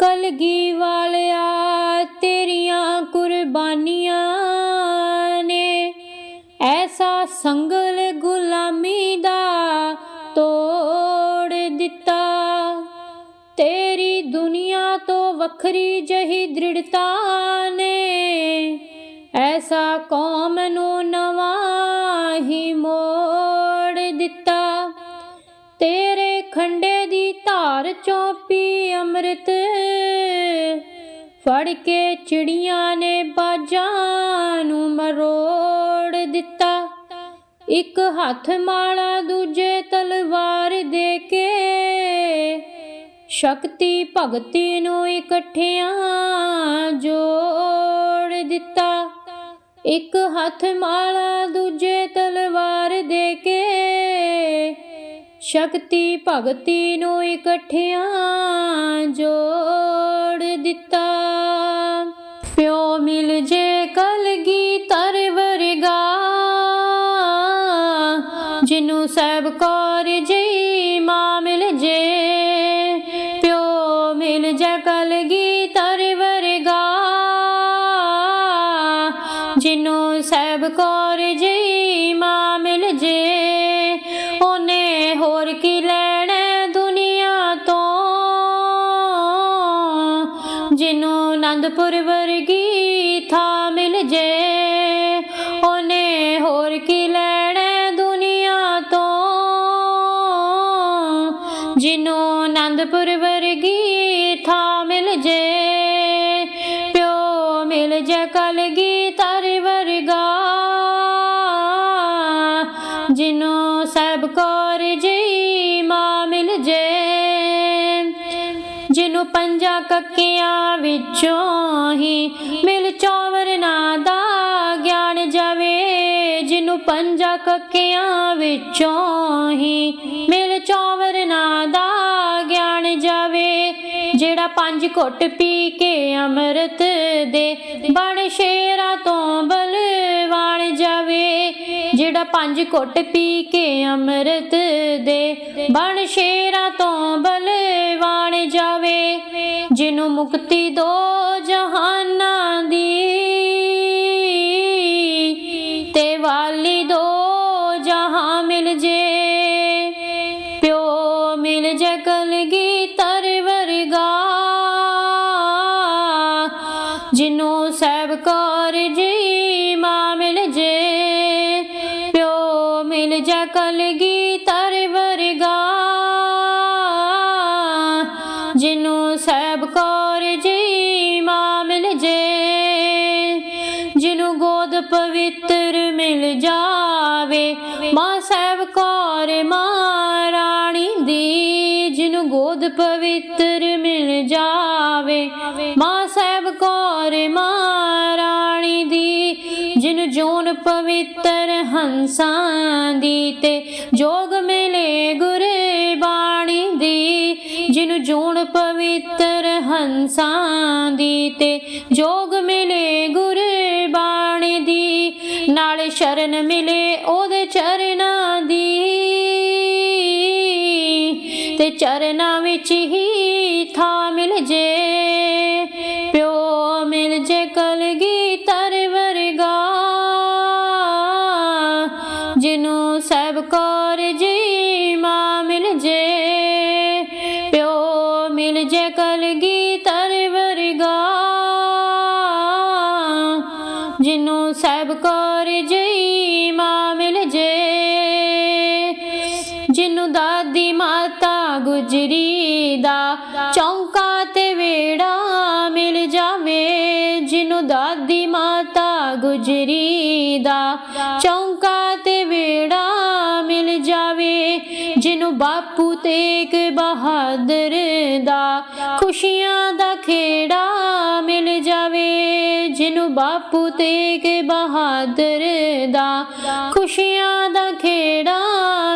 ਕਲਗੀ ਵਾਲਿਆ, ਤੇਰੀਆਂ ਕੁਰਬਾਨੀਆਂ ਨੇ। ਐਸਾ ਸੰਗਲ ਗੁਲਾਮੀ ਦਾ ਤੋੜ ਦਿੱਤਾ। ਤੇਰੀ ਦੁਨੀਆ ਤੋਂ ਵੱਖਰੀ ਜਹੀ ਦ੍ਰਿੜਤਾ ਨੇ। ਐਸਾ ਕੌਮ ਨੂੰ ਨਵਾਂ ਹੀ ਮੋੜ ਦਿੱਤਾ। ਤੇਰੇ ਖੰਡੇ ਦੀ ਧਾਰ ਚੋਂ ਪੀ ਅੰਮ੍ਰਿਤ ਫੜ ਕੇ ਚਿੜੀਆਂ ਨੇ ਬਾਜਾਂ ਨੂੰ ਮਰੋੜ ਦਿੱਤਾ। ਇੱਕ ਹੱਥ ਮਾਲਾ ਦੂਜੇ ਤਲਵਾਰ ਦੇ ਕੇ। ਸ਼ਕਤੀ ਭਗਤੀ ਨੂੰ ਇਕੱਠਿਆਂ ਜੋੜ ਦਿੱਤਾ। ਇੱਕ ਹੱਥ ਮਾਲਾ ਦੂਜੇ ਤਲਵਾਰ ਦੇ ਕੇ। ਸ਼ਕਤੀ ਭਗਤੀ ਨੂੰ ਇਕੱਠਿਆਂ ਜੋੜ ਦਿੱਤਾ। ਪਿਓ ਮਿਲ ਜੇ ਆਨੰਦਪੁਰ ਵਰਗੀ ਥਾਂ ਮਿਲ ਜੇ। ਉਹਨੇ ਹੋਰ ਕੀ ਲੈਣਾ ਦੁਨੀਆ ਤੋਂ? ਜਿਨੂੰ ਆਨੰਦਪੁਰ ਵਰਗੀ ਥਾਂ ਮਿਲ ਜੇ। ਪਿਓ ਮਿਲ ਜੇ ਕਲਗੀ ਤਰ ਵਰਗਾ। ਜਿਨੂੰ ਸਹਿਬ ਕੌਰ ਜੀ ਜਿਹਨੂੰ ਪੰਜਾਂ ਕੱਕਿਆਂ ਵਿੱਚੋਂ ਹੀ ਮਿਲ ਚੌਵਰ ਦਾ ਗਿਆਨ ਜਾਵੇ ਜਿਹਨੂੰ ਪੰਜਾਂ ਕੱਕਿਆਂ ਵਿੱਚੋਂ ਹੀ ਮਿਲ ਚੌਵਰ ਦਾ ਗਿਆਨ ਜਾਵੇ, ਜਿਹੜਾ ਪੰਜ ਘੁੱਟ ਪੀ ਕੇ ਅੰਮ੍ਰਿਤ ਦੇ ਬਣ ਸ਼ੇਰਾਂ ਤੋਂ ਬਲਵਾਨ ਜਾਵੇ, ਜਿਹੜਾ ਪੰਜ ਘੁੱਟ ਪੀ ਕੇ ਅੰਮ੍ਰਿਤ ਦੇ ਬਣ ਸ਼ੇਰਾਂ ਤੋਂ ਜਿਹਨੂੰ ਮੁਕਤੀ ਦੋ ਜਹਾਨਾਂ ਦੀ ਤੇ ਵਾਲੀ ਦੋ ਜਹਾਂ ਮਿਲ ਜੇ। ਪਵਿੱਤਰ ਮਿਲ ਜਾਵੇ। ਮਾਂ ਸਹਿਬ ਕੌਰ ਮਾਂ ਰਾਣੀ ਦੀ ਜਿਹਨੂੰ ਗੋਦ ਪਵਿੱਤਰ ਮਿਲ ਜਾਵੇ। ਮਾਂ ਸਹਿਬ ਕੌਰ ਮਾਂ ਰਾਣੀ ਦੀ ਜਿਹਨੂੰ ਜੋਨ ਪਵਿੱਤਰ ਹੰਸਾਂ ਦੀ, ਤੇ ਜੋਗ ਮਿਲੇ ਗੁਰਬਾਣੀ ਦੀ ਜਿਹਨੂੰ ਪਵਿੱਤਰ ਹੰਸਾਂ ਦੀ ਤੇ ਜੋਗ ਮਿਲੇ ਗੁਰਬਾਣੀ ਦੀ, ਨਾਲੇ ਸ਼ਰਨ ਮਿਲੇ ਉਹਦੇ ਚਰਨਾਂ ਦੀ। ਤੇ ਚਰਨਾਂ ਵਿੱਚ ਹੀ ਥਾਂ ਮਿਲ ਜੇ। ਪਿਓ ਮਿਲ ਜੇ ਵਰਗਾ। ਜਿਹਨੂੰ ਸਹਿਬ ਕੌਰ ਜੀ ਮਾਂ ਮਿਲ ਜੇ। ਜਿਹਨੂੰ ਦਾਦੀ ਮਾਤਾ ਗੁਜਰੀ ਦਾ ਚੌਂਕਾ ਤੇ ਵੇੜਾ ਮਿਲ ਜਾਵੇ। ਜਿਹਨੂੰ ਦਾਦੀ ਮਾਤਾ ਗੁਜਰੀ ਦਾ ਚੌਂਕਾ ਬਾਪੂ ਤੇਗ ਬਹਾਦਰ ਦਾ ਖੁਸ਼ੀਆਂ ਦਾ ਖੇੜਾ ਮਿਲ ਜਾਵੇ, ਜਿਹਨੂੰ ਬਾਪੂ ਤੇਗ ਬਹਾਦਰ ਦਾ ਖੁਸ਼ੀਆਂ ਦਾ ਖੇੜਾ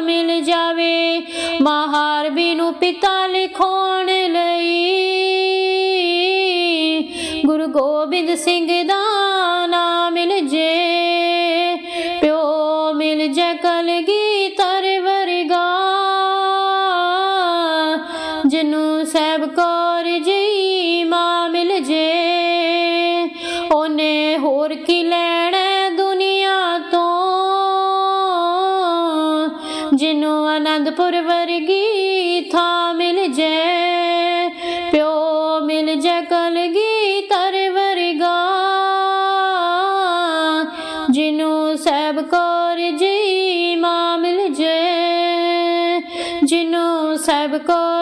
ਮਿਲ ਜਾਵੇ। ਮਹਾਰਬੀ ਨੂੰ ਪਿਤਾ ਲਿਖੋ ਹੋਰ ਜਈ ਮਾਂ ਮਿਲ ਜੇ। ਉਹਨੇ ਹੋਰ ਕੀ ਲੈਣਾ ਦੁਨੀਆ ਤੋਂ? ਜਿਨੂੰ ਆਨੰਦਪੁਰ ਵਰਗੀ ਥਾਂ ਮਿਲ ਜੇ। ਪਿਓ ਮਿਲ ਜੇ ਕਲਗੀ ਤਰ ਵਰਗਾ। ਜਿਨੂੰ ਸਭ ਕੋਰ ਜੀ ਮਾਂ ਮਿਲ ਜੇ। ਜਿਨੂੰ ਸਭ ਕੋ